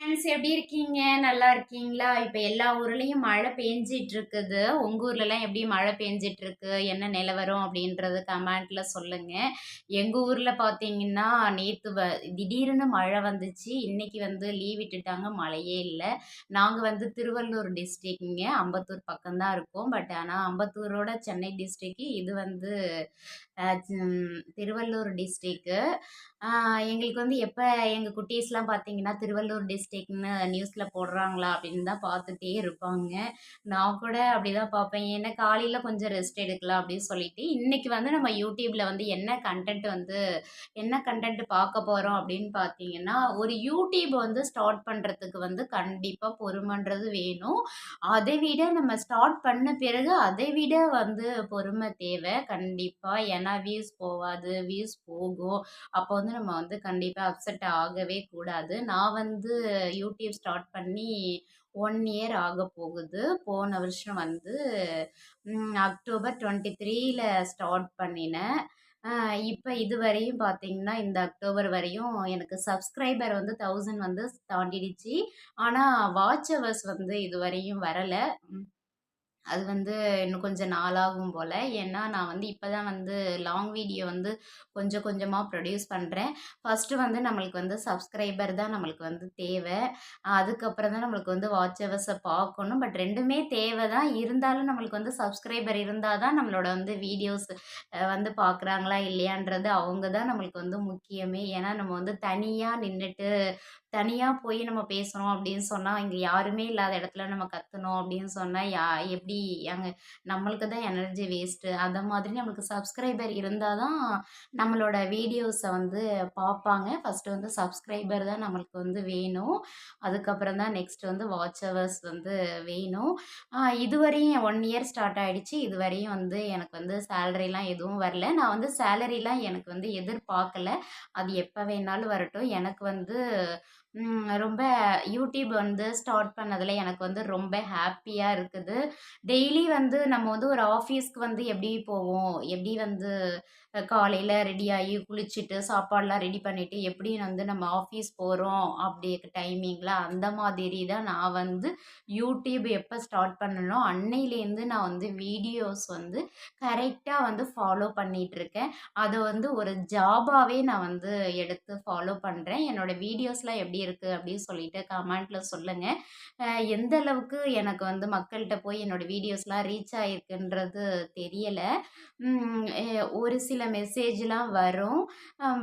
Friends எப்படி இருக்கீங்க? நல்லா இருக்கீங்களா? இப்போ எல்லா ஊர்லேயும் மழை பெஞ்சிட்டு இருக்குது உங்கள் ஊர்லலாம் எப்படி மழை பெஞ்சிட்டு இருக்கு என்ன நிலவரம் அப்படின்றது கமெண்ட்ல சொல்லுங்க. எங்கள் ஊரில் பார்த்தீங்கன்னா நேற்று வ திடீர்னு மழை வந்துச்சு. இன்னைக்கு வந்து லீவ் விட்டுட்டாங்க. மழையே இல்லை. நாங்கள் வந்து திருவள்ளூர் டிஸ்ட்ரிக்ங்க அம்பத்தூர் பக்கம்தான் இருக்கோம். பட் ஆனால் அம்பத்தூரோட சென்னை டிஸ்ட்ரிக்கு இது வந்து திருவள்ளூர் டிஸ்ட்ரிக்கு. எங்களுக்கு வந்து எப்போ எங்கள் குட்டீஸ்லாம் பார்த்தீங்கன்னா திருவள்ளூர் டிஸ்ட்ரிக்ட்னு நியூஸில் போடுறாங்களா அப்படின்னு தான் பார்த்துட்டே இருப்பாங்க. நான் கூட அப்படி தான் பார்ப்பேன் ஏன்னா காலையில் கொஞ்சம் ரெஸ்ட் எடுக்கலாம் அப்படின்னு சொல்லிட்டு இன்னைக்கு வந்து நம்ம யூடியூப்பில் வந்து என்ன கண்டென்ட் வந்து என்ன கண்டென்ட் பார்க்க போகிறோம் அப்படின்னு பார்த்தீங்கன்னா ஒரு யூடியூப் வந்து ஸ்டார்ட் பண்ணுறதுக்கு வந்து கண்டிப்பாக பொறுமைன்றது வேணும். அதை விட நம்ம ஸ்டார்ட் பண்ண பிறகு அதை விட வந்து பொறுமை தேவை. கண்டிப்பாக ஏன்னா வியூஸ் போகாது வியூஸ் போகும். அப்போ வந்து நம்ம வந்து கண்டிப்பாக அப்செட் ஆகவே கூடாது. நான் வந்து யூடியூப் ஸ்டார்ட் பண்ணி ஒன் இயர் ஆக போகுது. போன வருஷம் வந்து அக்டோபர் டுவெண்ட்டி த்ரீல ஸ்டார்ட் பண்ணினேன். இப்போ இது வரையும் பார்த்தீங்கன்னா இந்த அக்டோபர் வரையும் எனக்கு சப்ஸ்கிரைபர் வந்து தௌசண்ட் வந்து தாண்டிடுச்சு. ஆனால் வாட்ச் ஹவர்ஸ் வந்து இது வரையும் வரலை. அது வந்து இன்னும் கொஞ்சம் நாளாகும் போல். ஏன்னா நான் வந்து இப்போ தான் வந்து லாங் வீடியோ வந்து கொஞ்சம் கொஞ்சமாக ப்ரொடியூஸ் பண்ணுறேன் ஃபஸ்ட்டு வந்து நம்மளுக்கு வந்து சப்ஸ்கிரைபர் தான் நம்மளுக்கு வந்து தேவை. அதுக்கப்புறம் தான் நம்மளுக்கு வந்து வாட்ச் அவர்ஸை பார்க்கணும். பட் ரெண்டுமே தேவை தான். இருந்தாலும் நம்மளுக்கு வந்து சப்ஸ்கிரைபர் இருந்தால் தான் நம்மளோட வந்து வீடியோஸ் வந்து பார்க்குறாங்களா இல்லையான்றது அவங்க தான் நம்மளுக்கு வந்து முக்கியமே. ஏன்னா நம்ம வந்து தனியாக நின்றுட்டு தனியாக போய் நம்ம பேசுகிறோம் அப்படின்னு சொன்னால் இங்கே யாருமே இல்லாத இடத்துல நம்ம கற்றுனோம் அப்படின்னு சொன்னால் யா எப்படி அங்கே நம்மளுக்கு தான் எனர்ஜி வேஸ்ட்டு அந்த மாதிரி நம்மளுக்கு சப்ஸ்கிரைபர் இருந்தால் தான் நம்மளோட வீடியோஸை வந்து பார்ப்பாங்க. ஃபஸ்ட்டு வந்து சப்ஸ்கிரைபர் தான் நம்மளுக்கு வந்து வேணும். அதுக்கப்புறம் தான் நெக்ஸ்ட் வந்து வாட்சவர்ஸ் வந்து வேணும். இதுவரையும் ஒன் இயர் ஸ்டார்ட் ஆகிடுச்சு இதுவரையும் வந்து எனக்கு வந்து சேலரிலாம் எதுவும் வரல. நான் வந்து சேலரிலாம் எனக்கு வந்து எதிர்பார்க்கல. அது எப்போ வேணாலும் வரட்டும். எனக்கு வந்து ரொம்ப யூடியூப் வந்து ஸ்டார்ட் பண்ணதில் எனக்கு வந்து ரொம்ப ஹாப்பியாக இருக்குது. டெய்லி வந்து நம்ம வந்து ஒரு ஆஃபீஸ்க்கு வந்து எப்படி போவோம்? எப்படி வந்து காலையில் ரெடி ஆகி குளிச்சுட்டு சாப்பாடெலாம் ரெடி பண்ணிவிட்டு எப்படி வந்து நம்ம ஆஃபீஸ் போகிறோம் அப்படி டைமிங்கில் அந்த மாதிரி தான் நான் வந்து யூடியூப் எப்போ ஸ்டார்ட் பண்ணனோ அன்னையிலேருந்து நான் வந்து வீடியோஸ் வந்து கரெக்டாக வந்து ஃபாலோ பண்ணிகிட்ருக்கேன் அதை வந்து ஒரு ஜாபாகவே நான் வந்து எடுத்து ஃபாலோ பண்ணுறேன் என்னோடய வீடியோஸ்லாம் எப்படி இருக்குது அப்படின்னு சொல்லிட்டு கமெண்ட்டில் சொல்லுங்கள் எந்த அளவுக்கு எனக்கு வந்து மக்கள்கிட்ட போய் என்னோடய வீடியோஸ்லாம் ரீச் ஆகிருக்குன்றது தெரியலை. ஒரு சில மெசேஜ்லாம் வரும்.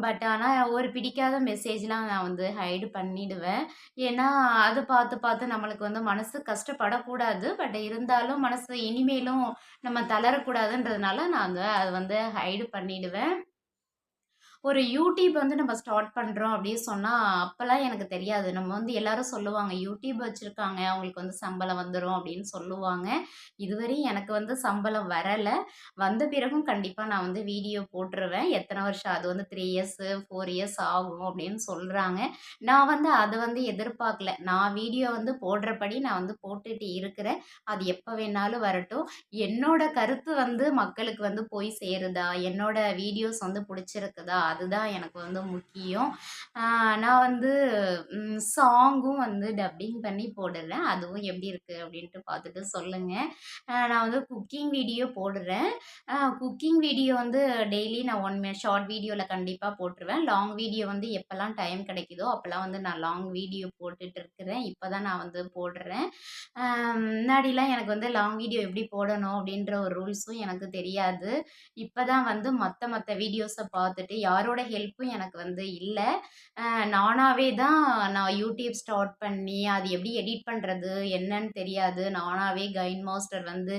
பட் ஆனால் ஒரு பிடிக்காத மெசேஜ்லாம் நான் வந்து ஹைடு பண்ணிடுவேன். ஏன்னா அது பார்த்து பார்த்து நம்மளுக்கு வந்து மனசு கஷ்டப்படக்கூடாது. பட் இருந்தாலும் மனசு இனிமேலும் நம்ம தளரக்கூடாதுன்றதுனால நான் வந்து அதை வந்து ஹைடு பண்ணிடுவேன். ஒரு யூடியூப் வந்து நம்ம ஸ்டார்ட் பண்ணுறோம் அப்படின்னு சொன்னால் அப்போல்லாம் எனக்கு தெரியாது. நம்ம வந்து எல்லாரும் சொல்லுவாங்க யூடியூப் வச்சுருக்காங்க அவங்களுக்கு வந்து சம்பளம் வந்துடும் அப்படின்னு சொல்லுவாங்க. இதுவரையும் எனக்கு வந்து சம்பளம் வரலை. வந்த பிறகும் கண்டிப்பாக நான் வந்து வீடியோ போட்டுருவேன். எத்தனை வருஷம்? அது வந்து த்ரீ இயர்ஸு ஃபோர் இயர்ஸ் ஆகும் அப்படின்னு சொல்கிறாங்க நான் வந்து அதை வந்து எதிர்பார்க்கல. நான் வீடியோ வந்து போடுறபடி நான் வந்து போட்டுட்டு இருக்கிறேன். அது எப்போ வேணாலும் வரட்டும். என்னோட கருத்து வந்து மக்களுக்கு வந்து போய் சேருதா? என்னோட வீடியோஸ் வந்து பிடிச்சிருக்குதா? அதுதான் எனக்கு வந்து முக்கியம். நான் வந்து சாங்கும் வந்து டப்பிங் பண்ணி போடுறேன். அதுவும் எப்படி இருக்குது அப்படின்ட்டு பார்த்துட்டு சொல்லுங்கள் நான் வந்து குக்கிங் வீடியோ போடுறேன். குக்கிங் வீடியோ வந்து டெய்லி நான் ஒன் மினிட் ஷார்ட் வீடியோவில் கண்டிப்பாக போட்டுருவேன். லாங் வீடியோ வந்து எப்போல்லாம் டைம் கிடைக்குதோ அப்போல்லாம் வந்து நான் லாங் வீடியோ போட்டுட்டு இருக்கிறேன். இப்போ தான் நான் வந்து போடுறேன். முன்னாடிலாம் எனக்கு வந்து லாங் வீடியோ எப்படி போடணும் அப்படின்ற ஒரு ரூல்ஸும் எனக்கு தெரியாது. இப்போ தான் வந்து மற்ற மற்ற வீடியோஸை பார்த்துட்டு யார் யாரோட ஹெல்ப்பும் எனக்கு வந்து இல்லை. நானாகவே தான் நான் யூடியூப் ஸ்டார்ட் பண்ணி அது எப்படி எடிட் பண்ணுறது என்னன்னு தெரியாது. நானாகவே கைன் மாஸ்டர் வந்து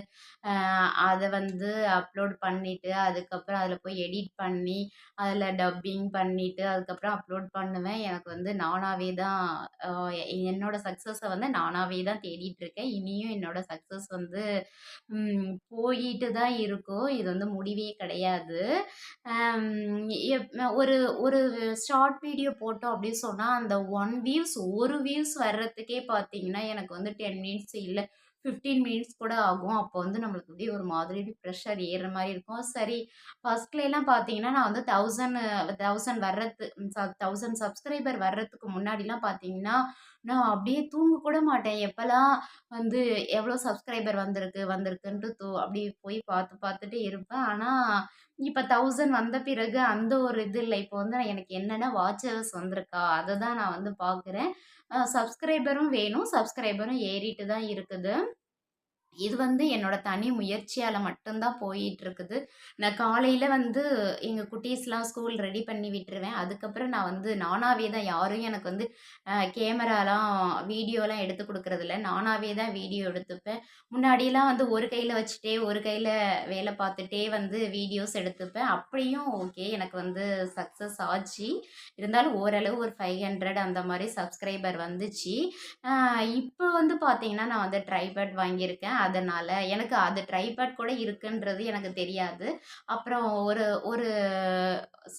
அதை வந்து அப்லோட் பண்ணிவிட்டு அதுக்கப்புறம் அதில் போய் எடிட் பண்ணி அதில் டப்பிங் பண்ணிவிட்டு அதுக்கப்புறம் அப்லோட் பண்ணுவேன். எனக்கு வந்து நானாகவே தான் என்னோட சக்ஸஸை வந்து நானாகவே தான் தேடிட்டுருக்கேன் இனியும் என்னோட சக்ஸஸ் வந்து போயிட்டு தான் இருக்கும். இது வந்து முடிவே கிடையாது. எப் ஒரு ஒரு ஷார்ட் வீடியோ போட்டோம் அப்படின்னு சொன்னால் அந்த ஒன் வியூஸ் ஒரு வியூஸ் வர்றதுக்கே பார்த்தீங்கன்னா எனக்கு வந்து டென் மினிட்ஸ் இல்லை 15 மினிட்ஸ் கூட ஆகும். அப்போ வந்து நம்மளுக்கு அப்படியே ஒரு மாதிரி ப்ரெஷர் ஏறுற மாதிரி இருக்கும். சரி ஃபஸ்ட்லாம் பார்த்தீங்கன்னா, நான் வந்து தௌசண்ட் தௌசண்ட் வர்றது தௌசண்ட் சப்ஸ்கிரைபர் வர்றதுக்கு முன்னாடிலாம் பார்த்தீங்கன்னா, நான் அப்படியே தூங்க கூட மாட்டேன். எப்போல்லாம் வந்து எவ்வளோ சப்ஸ்கிரைபர் வந்திருக்கு வந்திருக்குன்ட்டு தூ அப்படியே போய் பார்த்து பார்த்துட்டு இருப்பேன். ஆனால் இப்போ தௌசண்ட் வந்த பிறகு அந்த ஒரு இது இல்லை இப்போ வந்து நான் எனக்கு என்னென்ன வாட்சர்ஸ் வந்திருக்கா? அதை தான் நான் வந்து பார்க்குறேன். சப்ஸ்கிரைபரும் வேணும். சப்ஸ்கிரைபரும் ஏறிட்டு தான் இருக்குது. இது வந்து என்னோட தனி முயற்சியால் மட்டும்தான் போயிட்டுருக்குது. நான் காலையில் வந்து எங்கள் குட்டீஸ்லாம் ஸ்கூல் ரெடி பண்ணி விட்டுருவேன். அதுக்கப்புறம் நான் வந்து நானாவே தான் யாரும் எனக்கு வந்து கேமராலாம் வீடியோலாம் எடுத்து கொடுக்குறதில்ல நானாவே தான் வீடியோ எடுத்துப்பேன். முன்னாடியெல்லாம் வந்து ஒரு கையில் வச்சுட்டே, ஒரு கையில் வேலை பார்த்துட்டே வந்து வீடியோஸ் எடுத்துப்பேன். அப்படியும் ஓகே. எனக்கு வந்து சக்ஸஸ் ஆச்சு. இருந்தாலும் ஓரளவு ஒரு 500 அந்த மாதிரி சப்ஸ்கிரைபர் வந்துச்சு. இப்போ வந்து பார்த்தீங்கன்னா, நான் வந்து ட்ரைபேட் வாங்கியிருக்கேன். அதனால் எனக்கு அது ட்ரைபேட் கூட இருக்குன்றது எனக்கு தெரியாது. அப்புறம் ஒரு ஒரு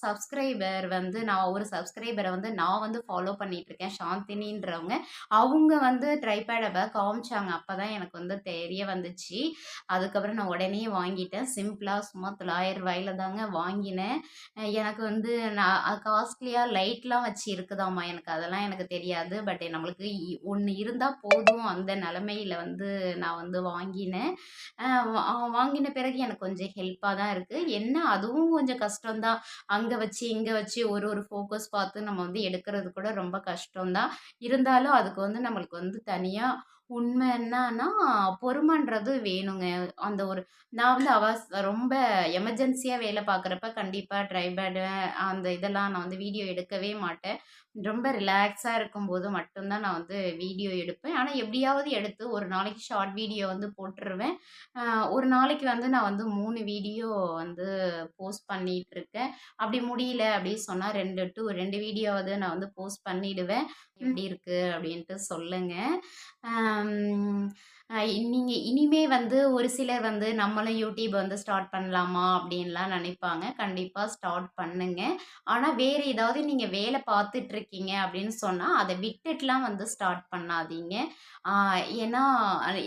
சப்ஸ்கிரைபர் வந்து நான் ஒரு சப்ஸ்கிரைபரை வந்து நான் வந்து ஃபாலோ பண்ணிகிட்ருக்கேன் சாந்தினின்றவங்க. அவங்க வந்து ட்ரைபேடை காமிச்சாங்க காமிச்சாங்க. அப்பதான் எனக்கு வந்து தெரிய வந்துச்சு. அதுக்கப்புறம் நான் உடனே வாங்கிட்டேன். சிம்பிளாக சும்மா தொள்ளாயிரம் 900 தாங்க வாங்கினேன். எனக்கு வந்து நான் காஸ்ட்லியாக லைட்லாம் வச்சு இருக்குதாம்மா எனக்கு அதெல்லாம் எனக்கு தெரியாது. பட் நம்மளுக்கு இ இருந்தால் போதும் அந்த நிலமையில வந்து நான் வந்து வாங்கினேன். வாங்கின பிறகு எனக்கு கொஞ்சம் ஹெல்ப்பாக தான் இருக்குது என்ன அதுவும் கொஞ்சம் கஷ்டம்தான் அங்கே வச்சு, இங்கே வச்சு ஒரு ஒரு ஃபோக்கஸ் பார்த்து நம்ம வந்து எடுக்கிறது கூட ரொம்ப கஷ்டம் தான். இருந்தாலும் அதுக்கு வந்து நம்மளுக்கு வந்து தனியாக உண்மை என்னன்னா, பொறுமைன்றது வேணுங்க. அந்த ஒரு நான் வந்து அவஸ் ரொம்ப எமர்ஜென்சியாக வேலை பார்க்குறப்ப கண்டிப்பாக ட்ரைபேடு அந்த இதெல்லாம் நான் வந்து வீடியோ எடுக்கவே மாட்டேன். ரொம்ப ரிலாக்ஸாக இருக்கும்போது மட்டும்தான் நான் வந்து வீடியோ எடுப்பேன். ஆனால் எப்படியாவது எடுத்து ஒரு நாளைக்கு ஷார்ட் வீடியோ வந்து போட்டுருவேன். ஒரு நாளைக்கு வந்து நான் வந்து மூணு வீடியோ வந்து போஸ்ட் பண்ணிகிட்ருக்கேன் அப்படி முடியல அப்படின்னு சொன்னால் ரெண்டு டூ ரெண்டு வீடியோவாவது நான் வந்து போஸ்ட் பண்ணிடுவேன். எப்படி இருக்குது அப்படின்ட்டு சொல்லுங்கள் நீங்கள் இனிமே வந்து ஒரு சிலர் வந்து நம்மளும் யூடியூப் வந்து ஸ்டார்ட் பண்ணலாமா? அப்படின்லாம் நினைப்பாங்க கண்டிப்பாக ஸ்டார்ட் பண்ணுங்க. ஆனால் வேறு ஏதாவது நீங்கள் வேலை பார்த்துட்ருக்கீங்க அப்படின்னு சொன்னால் அதை விட்டுட்டுலாம் வந்து ஸ்டார்ட் பண்ணாதீங்க. ஏன்னா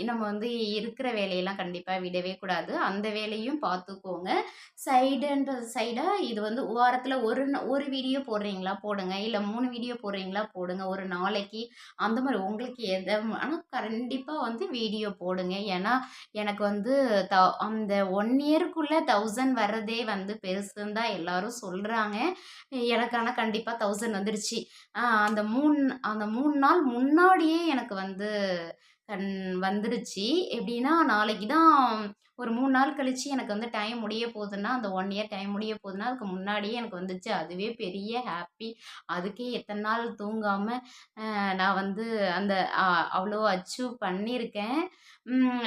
நம்ம வந்து இருக்கிற வேலையெல்லாம் கண்டிப்பாக விடவே கூடாது. அந்த வேலையும் பார்த்துக்கோங்க. சைடுன்ற சைடாக இது வந்து வாரத்தில் ஒரு ஒரு வீடியோ போடுறீங்களா? போடுங்க. இல்லை மூணு வீடியோ போடுறீங்களா? போடுங்க. ஒரு நாளைக்கு அந்த மாதிரி உங்களுக்கு எதை ஆனால் கண்டிப்பாக வந்து வீடியோ வீடியோ போடுங்க. ஏன்னா எனக்கு வந்து த அந்த ஒன் இயருக்குள்ளே தௌசண்ட் வர்றதே வந்து பெருசுன்னு தான் எல்லாரும் சொல்கிறாங்க எனக்கு ஆனா கண்டிப்பா 1000 வந்துருச்சு. அந்த மூணு அந்த மூணு நாள் முன்னாடியே எனக்கு வந்து கண் வந்துடுச்சு எப்படின்னா நாளைக்கு தான் ஒரு மூணு நாள் கழித்து எனக்கு வந்து டைம் முடிய போகுதுன்னா அந்த ஒன் இயர் டைம் முடிய போகுதுன்னா அதுக்கு முன்னாடியே எனக்கு வந்துச்சு. அதுவே பெரிய ஹாப்பி அதுக்கே எத்தனை நாள் தூங்காமல் நான் வந்து அந்த அவ்வளோ அச்சீவ் பண்ணியிருக்கேன்.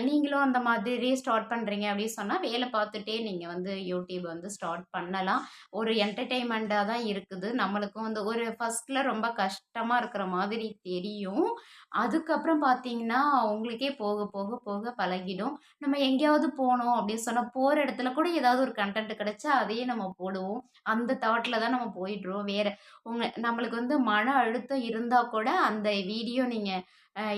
நீங்களும் அந்த மாதிரி ஸ்டார்ட் பண்ணுறீங்க அப்படின்னு சொன்னால் வேலை பார்த்துட்டே நீங்கள் வந்து யூடியூப் வந்து ஸ்டார்ட் பண்ணலாம். ஒரு என்டர்டெயின்மெண்ட்டாக தான் இருக்குது. நம்மளுக்கும் வந்து ஒரு ஃபஸ்ட்டில் ரொம்ப கஷ்டமாக இருக்கிற மாதிரி தெரியும். அதுக்கப்புறம் பார்த்தீங்கன்னா, உங்களுக்கே போக போக போக பழகிடும். நம்ம எங்கேயாவது போனோம் அப்படின்னு சொன்னால் போகிற இடத்துல கூட ஏதாவது ஒரு கன்டென்ட் கிடைச்சா அதையே நம்ம போடுவோம். அந்த தாட்டில் தான் நம்ம போயிடுறோம். வேறு உங்க நம்மளுக்கு வந்து மன அழுத்தம் இருந்தால் கூட அந்த வீடியோ நீங்கள்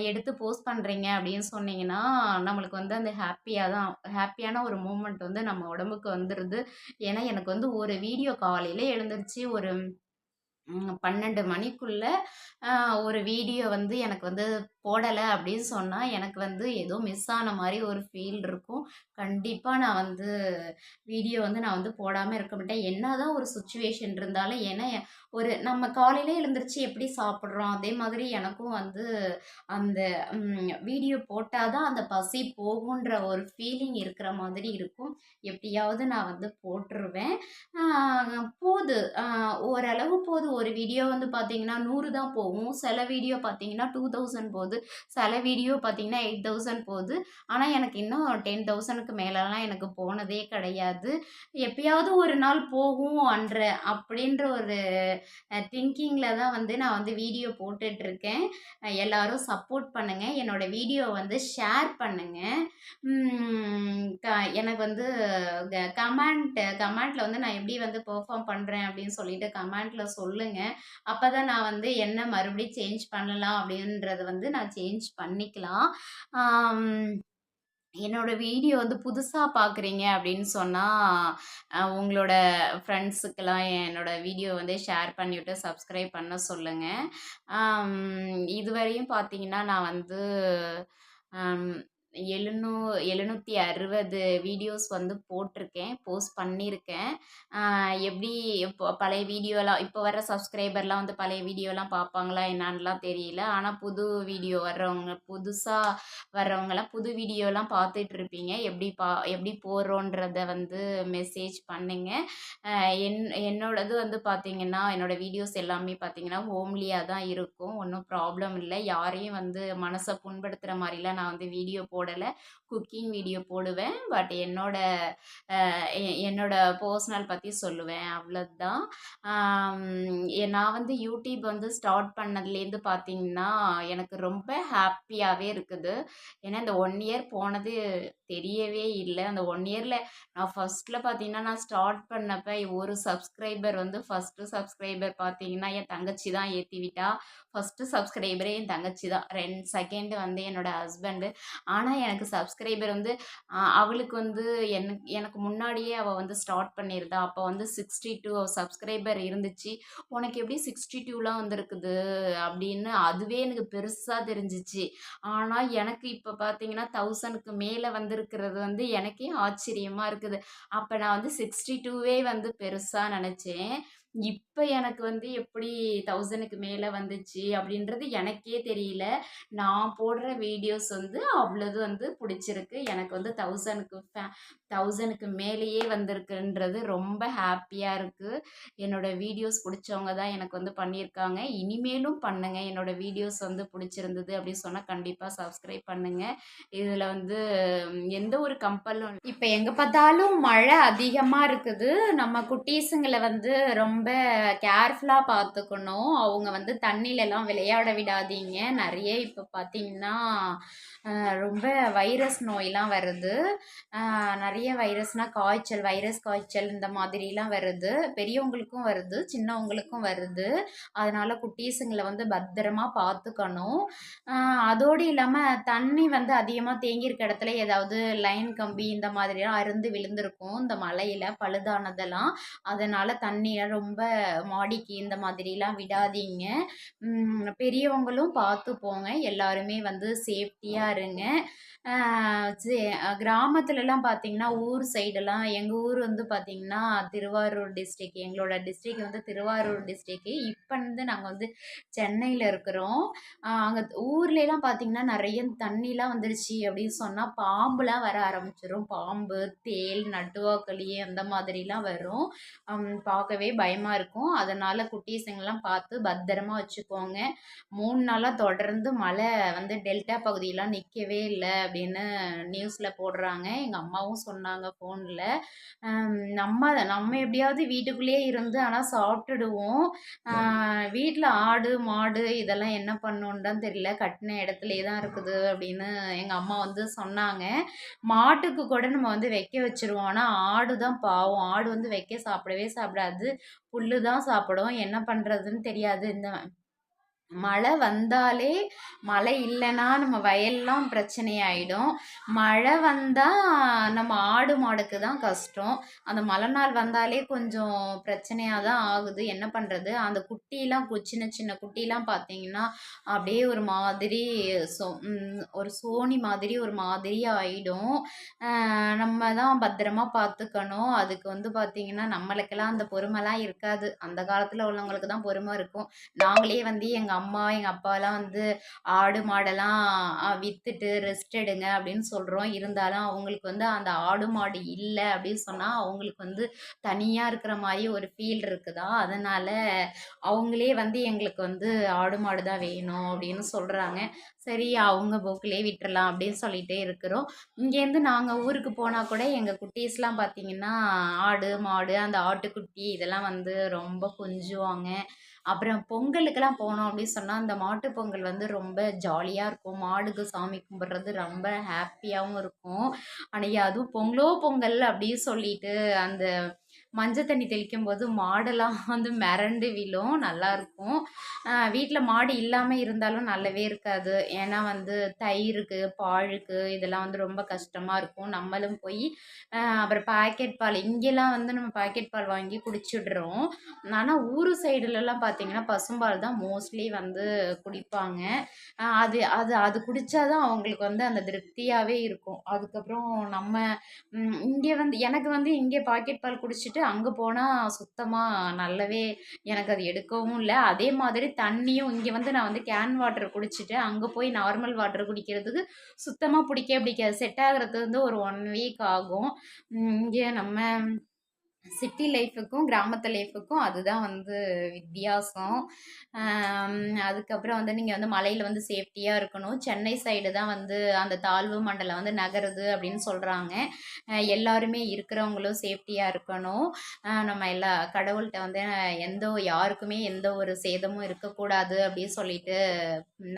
எடுத்து போஸ்ட் பண்ணுறீங்க அப்படின்னு சொன்னீங்கன்னா, நம்மளுக்கு வந்து அந்த ஹாப்பியாக தான் ஹாப்பியான ஒரு மூமெண்ட் வந்து நம்ம உடம்புக்கு வந்துடுது ஏன்னா எனக்கு வந்து ஒரு வீடியோ காலையில் எழுந்துருச்சு ஒரு ம் 12 மணிக்குள்ள ஒரு வீடியோ வந்து எனக்கு வந்து போடலை அப்படின்னு சொன்னால் எனக்கு வந்து ஏதோ மிஸ் ஆன மாதிரி ஒரு ஃபீல் இருக்கும். கண்டிப்பாக நான் வந்து வீடியோ வந்து நான் வந்து போடாமல் இருக்க மாட்டேன். என்ன தான் ஒரு சுச்சுவேஷன் இருந்தாலும் ஏன்னா, ஒரு நம்ம காலையில எழுந்திரிச்சு எப்படி சாப்பிட்றோம் அதே மாதிரி எனக்கும் வந்து அந்த வீடியோ போட்டால் தான் அந்த பசி போகுன்ற ஒரு ஃபீலிங் இருக்கிற மாதிரி இருக்கும். எப்படியாவது நான் வந்து போட்டுருவேன். போது ஓரளவு போது. ஒரு வீடியோ வந்து பார்த்தீங்கன்னா நூறு தான் போகும். சில வீடியோ பார்த்தீங்கன்னா 2000 போது. சில வீடியோ பார்த்தீங்கன்னா எயிட் தௌசண்ட் போகுது ஆனால் எனக்கு இன்னும் டென் தௌசண்ட்க்கு மேலெலாம் எனக்கு போனதே கிடையாது. எப்பயாவது ஒரு நாள் போகும் அன்ற அப்படின்ற ஒரு திங்கிங்கில் தான் வந்து நான் வந்து வீடியோ போட்டுட்ருக்கேன். எல்லாரும் சப்போர்ட் பண்ணுங்க. என்னோட வீடியோ வந்து ஷேர் பண்ணுங்கள் க எனக்கு வந்து க கமெண்ட் கமெண்ட்டில் வந்து நான் எப்படி வந்து பெர்ஃபார்ம் பண்ணுறேன் அப்படின்னு சொல்லிட்டு சொல்லுங்கள் அப்போ தான் நான் வந்து என்ன மறுபடியும் சேஞ்ச் பண்ணலாம் அப்படின்றது வந்து நான் நான் சேஞ்ச் பண்ணிக்கலாம். என்னோடய என்னோட வீடியோ வந்து புதுசாக பார்க்குறீங்க அப்படின்னு சொன்னால் உங்களோட ஃப்ரெண்ட்ஸுக்கெல்லாம் என்னோட வீடியோ வந்து ஷேர் பண்ணிவிட்டு சப்ஸ்கிரைப் பண்ண சொல்லுங்கள் இதுவரையும் பார்த்தீங்கன்னா, நான் வந்து எழுநூ எழுநூற்றி அறுபது வீடியோஸ் வந்து போட்டிருக்கேன். போஸ்ட் பண்ணியிருக்கேன். எப்படி இப்போ பழைய வீடியோலாம் இப்போ வர சப்ஸ்கிரைபர்லாம் வந்து பழைய வீடியோலாம் பார்ப்பாங்களா என்னான்லாம் தெரியல. ஆனால் புது வீடியோ வர்றவங்க புதுசாக வர்றவங்கலாம் புது வீடியோலாம் பார்த்துட்டு இருப்பீங்க. எப்படி பா எப்படி போடுறோன்றத வந்து மெசேஜ் பண்ணுங்க. என் என்னோடது வந்து பார்த்தீங்கன்னா, என்னோடய வீடியோஸ் எல்லாமே பார்த்தீங்கன்னா, ஹோம்லியாக தான் இருக்கும். ஒன்றும் ப்ராப்ளம் இல்லை யாரையும் வந்து மனசை புண்படுத்துகிற மாதிரிலாம் நான் வந்து வீடியோ போடலை குக்கிங் வீடியோ போடுவேன். பட் என்னோட என்னோட பர்சனல் பற்றி சொல்லுவேன். அவ்வளோதான் நான் வந்து யூடியூப் வந்து ஸ்டார்ட் பண்ணதுலேருந்து பார்த்தீங்கன்னா, எனக்கு ரொம்ப ஹாப்பியாகவே இருக்குது. ஏன்னா இந்த ஒன் இயர் போனது தெரியவே இல்லை அந்த ஒன் இயரில் நான் ஃபஸ்ட்டில் பார்த்தீங்கன்னா, நான் ஸ்டார்ட் பண்ணப்போ ஒரு சப்ஸ்கிரைபர் வந்து ஃபர்ஸ்ட்டு சப்ஸ்கிரைபர் பார்த்தீங்கன்னா, என் தங்கச்சி தான் ஏற்றி விட்டா. ஃபர்ஸ்ட்டு சப்ஸ்கிரைபரே என் தங்கச்சி தான். ரெண்டு செகண்ட் வந்து என்னோட ஹஸ்பண்டு. ஆனால் ஆனால் எனக்கு சப்ஸ்கிரைபர் வந்து அவளுக்கு வந்து எனக்கு எனக்கு முன்னாடியே அவள் வந்து ஸ்டார்ட் பண்ணியிருந்தா. அப்போ வந்து 62 சப்ஸ்கிரைபர் இருந்துச்சு. "உனக்கு எப்படி 62லாம் வந்திருக்குது?" அப்படின்னு அதுவே எனக்கு பெருசாக தெரிஞ்சுச்சு. ஆனால் எனக்கு இப்போ பார்த்தீங்கன்னா, தௌசண்ட்க்கு மேலே வந்திருக்கிறது வந்து எனக்கே ஆச்சரியமாக இருக்குது. அப்போ நான் வந்து 62வே வந்து பெருசாக நினச்சேன் இப்ப எனக்கு வந்து எப்படி 1000க்கு மேல வந்துச்சு அப்படின்றது எனக்கே தெரியல. நான் போடுற வீடியோஸ் வந்து அவ்வளோது வந்து புடிச்சிருக்கு. எனக்கு வந்து 1000க்கு ஃபே 1000க்கு மேலேயே வந்திருக்குன்றது ரொம்ப ஹேப்பியா இருக்கு. என்னோட வீடியோஸ் புடிச்சவங்க தான் எனக்கு வந்து பண்ணியிருக்காங்க. இனிமேலும் பண்ணுங்க. என்னோட வீடியோஸ் வந்து புடிச்சிருந்தது அப்படின்னு சொன்னா கண்டிப்பா சப்ஸ்கிரைப் பண்ணுங்க. இதுல வந்து எந்த ஒரு கம்பலும் இப்ப எங்க பார்த்தாலும் மழை அதிகமா இருக்குது. நம்ம குட்டீஸுங்கள வந்து ரொம்ப ரொம்ப கேர்ஃபுல்லாக பார்த்துக்கணும். அவங்க வந்து தண்ணியிலலாம் விளையாட விடாதீங்க. நிறைய இப்போ பார்த்தீங்கன்னா, ரொம்ப வைரஸ் நோயெலாம் வருது. நிறைய வைரஸ்னால் காய்ச்சல், வைரஸ் காய்ச்சல் இந்த மாதிரிலாம் வருது. பெரியவங்களுக்கும் வருது, சின்னவங்களுக்கும் வருது. அதனால் குட்டீஸுங்களை வந்து பத்திரமா பார்த்துக்கணும். அதோடு இல்லாமல் தண்ணி வந்து அதிகமாக தேங்கியிருக்க இடத்துல ஏதாவது லைன் கம்பி இந்த மாதிரிலாம் அறுந்து விழுந்திருக்கும். இந்த மலையில் பழுதானதெல்லாம். அதனால் தண்ணியை ரொம்ப ரொம்ப மாடிக்கு இந்த மாதிரிலாம் விடாதீங்க. பெரியவங்களும் பார்த்து போங்க. எல்லாருமே வந்து சேஃப்டியாக இருங்க. சே கிராமத்துலலாம் பார்த்தீங்கன்னா, ஊர் சைடெல்லாம் எங்க ஊர் வந்து பார்த்தீங்கன்னா, திருவாரூர் டிஸ்ட்ரிக்ட். எங்களோட டிஸ்ட்ரிக்ட் வந்து திருவாரூர் டிஸ்ட்ரிக்ட். இப்ப வந்து நாங்க வந்து சென்னையில இருக்கிறோம். அ அங்க ஊர்லலாம் பார்த்தீங்கன்னா, நெறைய தண்ணிலாம் வந்துருச்சு அப்படின்னு சொன்னா, பாம்புலாம் வர ஆரம்பிச்சுரும். பாம்பு, தேள், நட்டுவாக்களி அந்த மாதிரிலாம் வரும். அம் பார்க்கவே பயமா இருக்கும். அதனால குட்டீஸுங்கலாம் பார்த்து பத்திரமா வச்சுக்கோங்க. 3 நாளா தொடர்ந்து மழை வந்து டெல்டா பகுதியெலாம் நிக்கவே இல்ல அப்படின்னு நியூஸ்ல போடுறாங்க. எங்க அம்மாவும் சொன்னாங்க ஃபோன்ல. நம்ம நம்ம எப்படியாவது வீட்டுக்குள்ளேயே இருந்து ஆனா சாப்பிட்டுடுவோம். அ வீட்ல ஆடு, மாடு இதெல்லாம் என்ன பண்ணும்னு தான் தெரியல. கட்டுன இடத்துலயே தான் இருக்குது அப்படின்னு எங்க அம்மா வந்து சொன்னாங்க. மாட்டுக்கு கூட நம்ம வந்து வைக்க வச்சுருவோம். ஆனா ஆடு தான் பாவம். ஆடு வந்து வைக்க சாப்பிடவே சாப்பிடாது. புல்லு தான் சாப்பிடும். என்ன பண்றதுன்னு தெரியாது. இந்த மழை வந்தாலே மழை இல்லைன்னா நம்ம வயல்லாம் பிரச்சனையாயிடும். மழை வந்தால் நம்ம ஆடு, மாடுக்கு தான் கஷ்டம். அந்த மழை நாள் வந்தாலே கொஞ்சம் பிரச்சனையாக தான் ஆகுது. என்ன பண்ணுறது அந்த குட்டிலாம் சின்ன சின்ன குட்டிலாம் பார்த்தீங்கன்னா, அப்படியே ஒரு மாதிரி சோ ஒரு சோனி மாதிரி ஒரு மாதிரி ஆகிடும் நம்ம தான் பத்திரமா பார்த்துக்கணும். அதுக்கு வந்து பார்த்தீங்கன்னா, நம்மளுக்கெல்லாம் அந்த பொறுமைலாம் இருக்காது. அந்த காலத்தில் உள்ளவங்களுக்கு தான் பொறுமை இருக்கும். நாங்களே வந்து எங்கள் அம்மா, அம்மா எங்க அப்பாலாம் வந்து ஆடு, மாடெல்லாம் விற்றுட்டு வித்துட்டு ரெஸ்ட் எடுங்க அப்படின்னு சொல்றோம். இருந்தாலும் அவங்களுக்கு வந்து அந்த ஆடு, மாடு இல்ல அப்படின்னு சொன்னா, அவங்களுக்கு வந்து தனியா இருக்கிற மாதிரி ஒரு ஃபீல் இருக்குதா அதனால அவங்களே வந்து எங்களுக்கு வந்து ஆடு, மாடு தான் வேணும் அப்படின்னு சொல்றாங்க. சரி அவங்க போக்கிலே விட்டுறலாம் அப்படின்னு சொல்லிட்டே இருக்கிறோம். இங்கேருந்து நாங்கள் ஊருக்கு போனால் கூட எங்கள் குட்டீஸ்லாம் பார்த்தீங்கன்னா, ஆடு, மாடு, அந்த ஆட்டுக்குட்டி இதெல்லாம் வந்து ரொம்ப கொஞ்சுவாங்க. அப்புறம் பொங்கலுக்கெல்லாம் போனோம் அப்படின்னு சொன்னால் அந்த மாட்டு பொங்கல் வந்து ரொம்ப ஜாலியாக இருக்கும். மாடுக்கு சாமி கும்பிட்றது ரொம்ப ஹாப்பியாகவும் இருக்கும். அன்னைக்கு அதுவும் பொங்கலோ பொங்கல் அப்படின்னு சொல்லிட்டு அந்த மஞ்சள் தண்ணி தெளிக்கும் போது மாடெல்லாம் வந்து மிரண்டு விழும். நல்லாயிருக்கும் வீட்டில் மாடு இல்லாமல் இருந்தாலும் நல்லாவே இருக்காது. ஏன்னா வந்து தயிருக்கு பாலுக்கு இதெல்லாம் வந்து ரொம்ப கஷ்டமாக இருக்கும். நம்மளும் போய் அப்புறம் பாக்கெட் பால் இங்கெல்லாம் வந்து நம்ம பாக்கெட் பால் வாங்கி குடிச்சிடுறோம். ஆனால் ஊர் சைடுலலாம் பார்த்தீங்கன்னா பசும்பால் தான் மோஸ்ட்லி வந்து குடிப்பாங்க. அது அது அது குடித்தா தான் அவங்களுக்கு வந்து அந்த திருப்தியாகவே இருக்கும். அதுக்கப்புறம் நம்ம இங்கே வந்து எனக்கு வந்து இங்கே பாக்கெட் பால் குடிச்சிட்டு அங்கே போனால் சுத்தமாக நல்லாவே எனக்கு அது எடுக்கவும் இல்லை. அதே மாதிரி தண்ணியும் இங்கே வந்து நான் வந்து கேன் வாட்டர் குடிச்சிட்டு அங்கே போய் நார்மல் வாட்டர் குடிக்கிறதுக்கு சுத்தமாக பிடிக்கவே பிடிக்காது. செட் ஆகிறதுக்கு வந்து ஒரு ஒன் வீக் ஆகும். இங்கே நம்ம சிட்டி லைஃபுக்கும் கிராமத்து லைஃபுக்கும் அதுதான் வந்து வித்தியாசம். அதுக்கப்புறம் வந்து நீங்கள் வந்து மலையில் வந்து சேஃப்டியாக இருக்கணும். சென்னை சைடு தான் வந்து அந்த தாழ்வு மண்டலம் வந்து நகருது அப்படின்னு சொல்கிறாங்க எல்லாருமே இருக்கிறவங்களும் சேஃப்டியாக இருக்கணும். நம்ம எல்லா கடவுள்கிட்ட வந்து எந்த யாருக்குமே எந்த ஒரு சேதமும் இருக்கக்கூடாது அப்படின்னு சொல்லிட்டு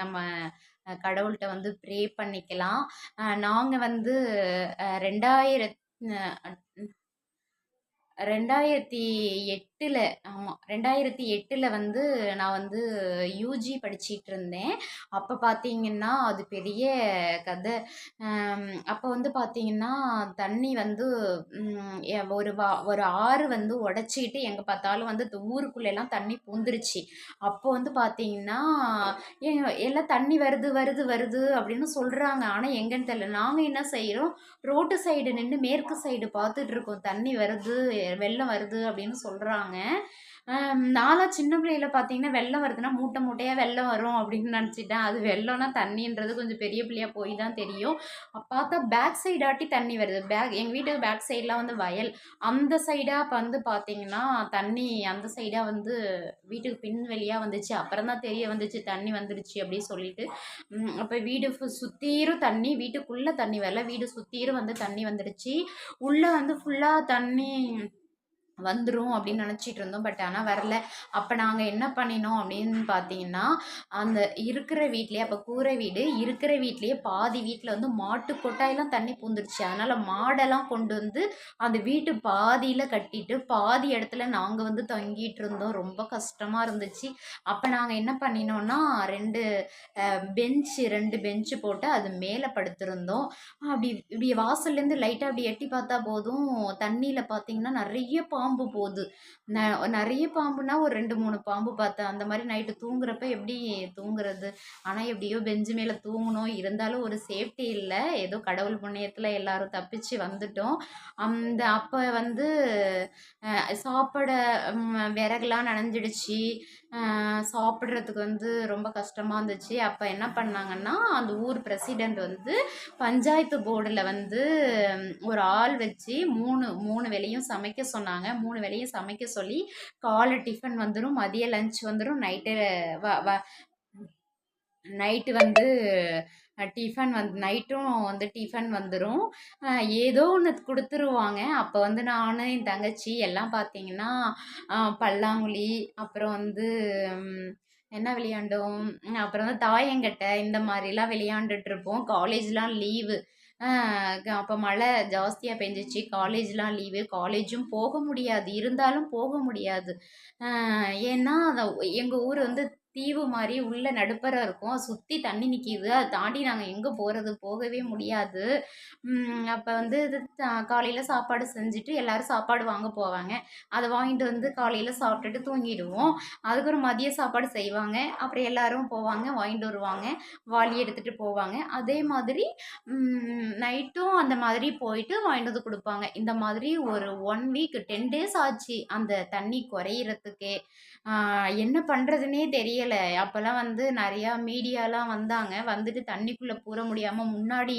நம்ம கடவுள்கிட்ட வந்து ப்ரே பண்ணிக்கலாம். நாங்கள் வந்து ரெண்டாயிரத் ரெண்டாயிரத்தி எட்டில் ஆமாம் ரெண்டாயிரத்தி எட்டில் வந்து நான் வந்து யூஜி படிச்சிட்டு இருந்தேன். அப்போ பார்த்தீங்கன்னா அது பெரிய கதை. அப்போ வந்து பார்த்தீங்கன்னா தண்ணி வந்து ஒரு வா ஒரு ஆறு வந்து உடச்சிக்கிட்டு எங்கே பார்த்தாலும் வந்து ஊருக்குள்ளெல்லாம் தண்ணி பூந்துருச்சு. அப்போ வந்து பார்த்தீங்கன்னா எல்லாம் தண்ணி வருது வருது வருது அப்படின்னு சொல்கிறாங்க ஆனால் எங்கன்னு தெரியல. நாங்கள் என்ன செய்கிறோம் ரோட்டு சைடு நின்று மேற்கு சைடு பார்த்துட்டு இருக்கோம். தண்ணி வருது வெள்ளம் வருது அப்படின்னு சொல்கிறாங்க நான்லாம் சின்ன பிள்ளையில பார்த்தீங்கன்னா வெள்ளம் வருதுன்னா மூட்டை மூட்டையாக வெள்ளம் வரும் அப்படின்னு நினச்சிட்டேன். அது வெள்ளம்னா தண்ணின்றது கொஞ்சம் பெரிய பிள்ளையாக போய் தான் தெரியும். பார்த்தா பேக் சைடாட்டி தண்ணி வருது. பேக் எங்கள் வீட்டுக்கு பேக் சைடெலாம் வந்து வயல். அந்த சைடாக இப்போ வந்து பார்த்தீங்கன்னா தண்ணி அந்த சைடாக வந்து வீட்டுக்கு பின் வெளியாக வந்துச்சு. அப்புறம் தான் தெரிய வந்துச்சு தண்ணி வந்துடுச்சு அப்படின்னு சொல்லிட்டு. அப்போ வீடு சுற்றிரும் தண்ணி. வீட்டுக்குள்ளே தண்ணி வரல. வீடு சுற்றிரும் வந்து தண்ணி வந்துடுச்சு உள்ளே வந்து ஃபுல்லாக தண்ணி வந்துடும் அப்படின்னு நினச்சிட்டு இருந்தோம். பட் ஆனால் வரல. அப்போ நாங்கள் என்ன பண்ணினோம் அப்படின்னு பார்த்தீங்கன்னா அந்த இருக்கிற வீட்லேயே அப்போ கூரை வீடு இருக்கிற வீட்லேயே பாதி வீட்டில் வந்து மாட்டு கொட்டாயெல்லாம் தண்ணி பூந்துருச்சு. அதனால் மாடெல்லாம் கொண்டு வந்து அந்த வீட்டு பாதியில் கட்டிட்டு பாதி இடத்துல நாங்கள் வந்து தங்கிட்டு இருந்தோம். ரொம்ப கஷ்டமாக இருந்துச்சு. அப்போ நாங்கள் என்ன பண்ணினோன்னா ரெண்டு பெஞ்சு ரெண்டு பெஞ்சு போட்டு அது மேலே படுத்திருந்தோம். அப்படி இப்படி வாசல்லேருந்து லைட்டாக அப்படி எட்டி பார்த்தா போதும். தண்ணியில் பார்த்தீங்கன்னா நிறைய பா பாம்பு போகுது. ந நிறைய பாம்புனா ஒரு ரெண்டு மூணு பாம்பு பார்த்தேன் அந்த மாதிரி நைட்டு தூங்குறப்ப எப்படி தூங்குறது? ஆனால் எப்படியோ பெஞ்சு மேலே தூங்கணும். இருந்தாலும் ஒரு சேஃப்டி இல்லை. ஏதோ கடவுள் புண்ணியத்தில் எல்லாரும் தப்பிச்சு வந்துட்டோம். அந்த அப்போ வந்து சாப்பிட விறகுலாம் நனைஞ்சிடுச்சு. சாப்பிட்றதுக்கு வந்து ரொம்ப கஷ்டமாக இருந்துச்சு. அப்போ என்ன பண்ணாங்கன்னா அந்த ஊர் பிரசிடெண்ட் வந்து பஞ்சாயத்து போர்டில் வந்து ஒரு ஆள் வச்சு மூணு மூணு வேலையும் சமைக்க சொன்னாங்க. மூணு வேலையும் சமைக்க சொல்லி காலை டிஃபன் வந்துடும் மதிய லஞ்ச் வந்துடும் நைட்டு வ வ நைட்டு வந்து டிஃபன் வந்து நைட்டும் வந்து டிஃபன் வந்துடும் ஏதோ ஒன்று கொடுத்துருவாங்க. அப்போ வந்து நான் என் தங்கச்சி எல்லாம் பார்த்தீங்கன்னா பல்லாங்குழி அப்புறம் வந்து என்ன விளையாண்டோம்? அப்புறம் வந்து தாயங்கட்டை இந்த மாதிரிலாம் விளையாண்டுட்ருப்போம். காலேஜ்லாம் லீவு. அப்போ மழை ஜாஸ்தியாக பெஞ்சிச்சு. காலேஜ்லாம் லீவு. காலேஜும் போக முடியாது. இருந்தாலும் போக முடியாது. ஏன்னா எங்கள் ஊர் வந்து தீவு மாதிரி உள்ள நடுப்பரம் இருக்கும். சுற்றி தண்ணி நிற்கிது அதை தாண்டி நாங்கள் எங்கே போகிறது போகவே முடியாது. அப்போ வந்து இது காலையில் சாப்பாடு செஞ்சுட்டு எல்லோரும் சாப்பாடு வாங்க போவாங்க. அதை வாங்கிட்டு வந்து காலையில் சாப்பிட்டுட்டு தூங்கிடுவோம். அதுக்கப்புறம் மதிய சாப்பாடு செய்வாங்க. அப்புறம் எல்லோரும் போவாங்க வாங்கிட்டு வருவாங்க. வாளி எடுத்துகிட்டு போவாங்க. அதே மாதிரி நைட்டும் அந்த மாதிரி போயிட்டு வாங்கிட்டு வந்து கொடுப்பாங்க. இந்த மாதிரி ஒரு ஒன் வீக் டென் டேஸ் ஆச்சு அந்த தண்ணி குறையிறதுக்கே. என்ன பண்ணுறதுனே தெரியல. அப்போல்லாம் வந்து நிறையா மீடியாலாம் வந்தாங்க. வந்துட்டு தண்ணிக்குள்ளே பூர முடியாமல் முன்னாடி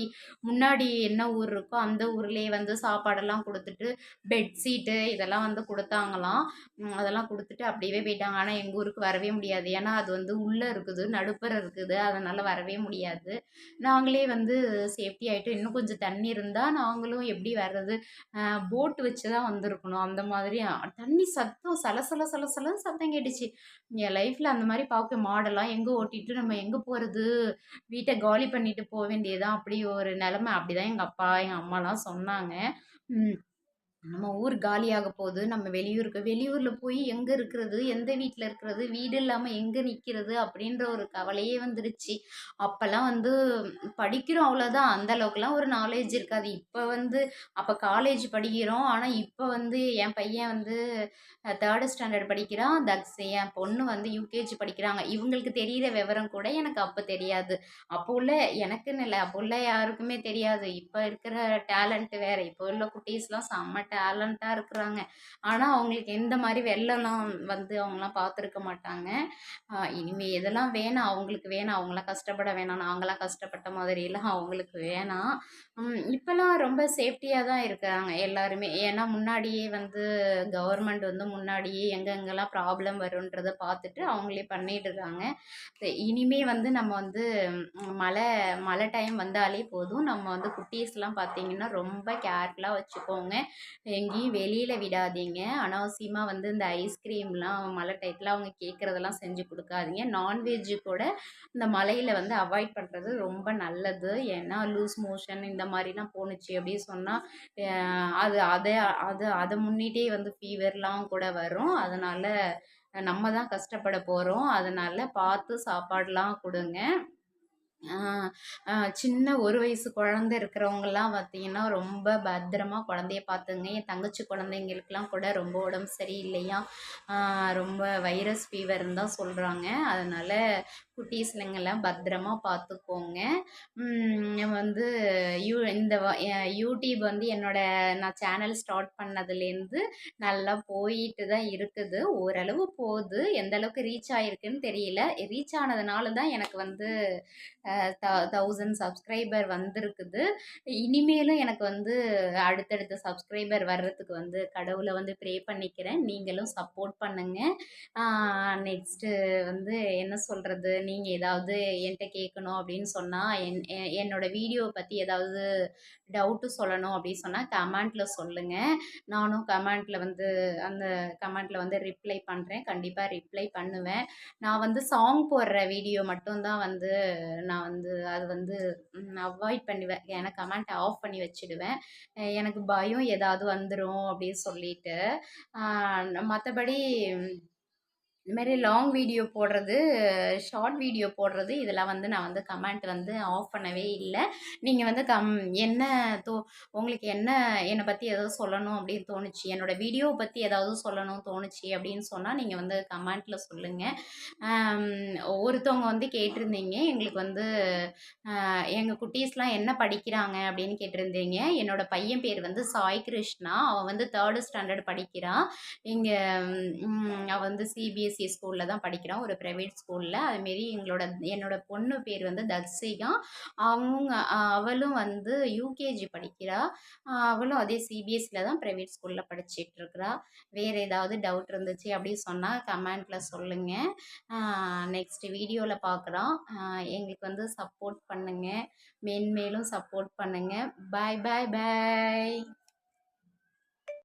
முன்னாடி என்ன ஊர் இருக்கோ அந்த ஊர்லேயே வந்து சாப்பாடெல்லாம் கொடுத்துட்டு பெட்ஷீட்டு இதெல்லாம் வந்து கொடுத்தாங்களாம். அதெல்லாம் கொடுத்துட்டு அப்படியே போயிட்டாங்க. ஆனால் எங்கள் ஊருக்கு வரவே முடியாது. ஏன்னா அது வந்து உள்ளே இருக்குது நடுப்புற இருக்குது. அதனால் வரவே முடியாது. நாங்களே வந்து சேஃப்டி ஆகிட்டு இன்னும் கொஞ்சம் தண்ணி இருந்தால் நாங்களும் எப்படி வர்றது? போட்டு வச்சு தான் வந்திருக்கணும். அந்த மாதிரி தண்ணி சத்தம் சலசல சலசலன்னு சத்தம் கேட்டுச்சு. என் லைஃப்பில் அந்த மாதிரி பார்க்க மாடெல்லாம் எங்கே ஓட்டிட்டு நம்ம எங்கே போகிறது வீட்டை காலி பண்ணிட்டு போக வேண்டியதுதான் அப்படி ஒரு நிலைமை. அப்படி தான் எங்கள் அப்பா எங்கள் அம்மாலாம் சொன்னாங்க. நம்ம ஊர் காலியாக போகுது நம்ம வெளியூருக்கு வெளியூரில் போய் எங்கே இருக்கிறது எந்த வீட்டில் இருக்கிறது வீடு இல்லாமல் எங்கே நிற்கிறது அப்படின்ற ஒரு கவலையே வந்துடுச்சு அப்போல்லாம் வந்து படிக்கிறோம் அவ்வளோதான் அந்த அளவுக்குலாம் ஒரு நாலேஜ் இருக்காது. இப்போ வந்து அப்போ காலேஜ் படிக்கிறோம். ஆனால் இப்போ வந்து என் பையன் வந்து தேர்டு ஸ்டாண்டர்ட் படிக்கிறான். தக்ஸ் என் பொண்ணு வந்து யூகேஜி படிக்கிறாங்க. இவங்களுக்கு தெரிகிற விவரம் கூட எனக்கு அப்போ தெரியாது. அப்போ உள்ள எனக்குன்னு இல்லை. அப்போ உள்ள யாருக்குமே தெரியாது. இப்போ இருக்கிற டேலண்ட்டு வேறு. இப்போ உள்ள குட்டீஸ்லாம் செம்ம டேலண்ட்டாக இருக்கிறாங்க. ஆனால் அவங்களுக்கு எந்த மாதிரி வெள்ளம்லாம் வந்து அவங்களாம் பார்த்துருக்க மாட்டாங்க. இனிமேல் எதெல்லாம் வேணாம் அவங்களுக்கு வேணாம் அவங்களாம் கஷ்டப்பட வேணாம் நாங்களாம் கஷ்டப்பட்ட மாதிரிலாம் அவங்களுக்கு வேணாம். இப்போல்லாம் ரொம்ப சேஃப்டியாக தான் இருக்கிறாங்க எல்லாருமே. ஏன்னா முன்னாடியே வந்து கவர்மெண்ட் வந்து முன்னாடியே எங்கெங்கெல்லாம் ப்ராப்ளம் வரும்ன்றதை பார்த்துட்டு அவங்களே பண்ணிடுறாங்க. இனிமே வந்து நம்ம வந்து மழை மழை டைம் வந்தாலே போதும். நம்ம வந்து குட்டீஸ்லாம் பார்த்தீங்கன்னா ரொம்ப கேர்ஃபுல்லாக வச்சுக்கோங்க. எங்கேயும் வெளியில் விடாதீங்க. அனாவசியமாக வந்து இந்த ஐஸ்கிரீம்லாம் மழை டயத்தில் அவங்க கேட்குறதெல்லாம் செஞ்சு கொடுக்காதீங்க. நான்வெஜ்ஜு கூட இந்த மலையில் வந்து அவாய்ட் பண்ணுறது ரொம்ப நல்லது. ஏன்னா லூஸ் மோஷன் இந்த மாதிரிலாம் போணுச்சு அப்படின்னு சொன்னால் அது அதை அது அதை முன்னிட்டே வந்து ஃபீவர்லாம் கூட வரும். அதனால் நம்ம தான் கஷ்டப்பட போகிறோம் அதனால் பார்த்து சாப்பாடெலாம் கொடுங்க. சின்ன ஒரு வயசு குழந்த இருக்கிறவங்கலாம் பார்த்தீங்கன்னா ரொம்ப பத்திரமா குழந்தைய பார்த்துங்க. என் தங்கச்சி குழந்தைங்களுக்குலாம் கூட ரொம்ப உடம்பு சரியில்லையா? ரொம்ப வைரஸ் ஃபீவர்னு தான் சொல்கிறாங்க அதனால் குட்டீஸ்லங்கெல்லாம் பத்திரமா பார்த்துக்கோங்க வந்து யூ இந்த யூடியூப் வந்து என்னோட நான் சேனல் ஸ்டார்ட் பண்ணதுலேருந்து நல்லா போயிட்டு தான் இருக்குது. ஓரளவு போகுது. எந்த அளவுக்கு ரீச் ஆகிருக்குன்னு தெரியல. ரீச் ஆனதுனால தான் எனக்கு வந்து த தௌசண்ட் சப்ஸ்கிரைபர் வந்திருக்குது. இனிமேலும் எனக்கு வந்து அடுத்தடுத்த சப்ஸ்கிரைபர் வர்றதுக்கு வந்து கடவுளை வந்து ப்ரே பண்ணிக்கிறேன். நீங்களும் சப்போர்ட் பண்ணுங்கள் நெக்ஸ்ட்டு வந்து என்ன சொல்கிறது நீங்கள் ஏதாவது என்கிட்ட கேட்கணும் அப்படின்னு சொன்னால் என் என்னோடய வீடியோவை பற்றி ஏதாவது டவுட்டு சொல்லணும் அப்படின்னு சொன்னால் கமெண்ட்டில் சொல்லுங்கள் நானும் கமெண்ட்டில் வந்து அந்த கமெண்ட்டில் வந்து ரிப்ளை பண்ணுறேன் கண்டிப்பாக ரிப்ளை பண்ணுவேன். நான் வந்து சாங் போடுற வீடியோ மட்டும்தான் வந்து நான் வந்து அது வந்து அவாய்ட் பண்ணுவேன். ஏன்னா கமெண்ட் ஆஃப் பண்ணி வச்சுடுவேன். எனக்கு பயம் ஏதாவது வந்துடும் அப்படின்னு சொல்லிட்டு மற்றபடி இதுமாரி லாங் வீடியோ போடுறது ஷார்ட் வீடியோ போடுறது இதெல்லாம் வந்து நான் வந்து கமெண்ட் வந்து ஆஃப் பண்ணவே இல்லை. நீங்கள் வந்து கம் என்ன தோ உங்களுக்கு என்ன என்னை பற்றி ஏதாவது சொல்லணும் அப்படின்னு தோணுச்சு என்னோடய வீடியோவை பற்றி ஏதாவது சொல்லணும் தோணுச்சு அப்படின்னு சொன்னால் நீங்கள் வந்து கமெண்ட்டில் சொல்லுங்கள் ஒருத்தவங்க வந்து கேட்டிருந்தீங்க எங்களுக்கு வந்து எங்கள் குட்டீஸ்லாம் என்ன படிக்கிறாங்க அப்படின்னு கேட்டிருந்தீங்க. என்னோடய பையன் பேர் வந்து சாய் கிருஷ்ணா அவன் வந்து தேர்டு ஸ்டாண்டர்ட் படிக்கிறான் இங்கே அவன் வந்து சிபிஎஸ் சிபிஎஸ்சி ஸ்கூலில் தான் படிக்கிறான் ஒரு ப்ரைவேட் ஸ்கூலில். அதுமாரி எங்களோட என்னோட பொண்ணு பேர் வந்து தர்சிகா. அவங்க அவளும் வந்து யூகேஜி படிக்கிறா. அவளும் அதே சிபிஎஸ்சியில் தான் ப்ரைவேட் ஸ்கூலில் படிச்சிட்ருக்குறா. வேறு ஏதாவது டவுட் இருந்துச்சு அப்படின்னு சொன்னால் கமெண்ட்டில் சொல்லுங்கள் நெக்ஸ்ட் வீடியோவில் பார்க்குறோம் எங்களுக்கு வந்து சப்போர்ட் பண்ணுங்கள் மென்மேலும் சப்போர்ட் பண்ணுங்கள் பாய் பாய் பாய்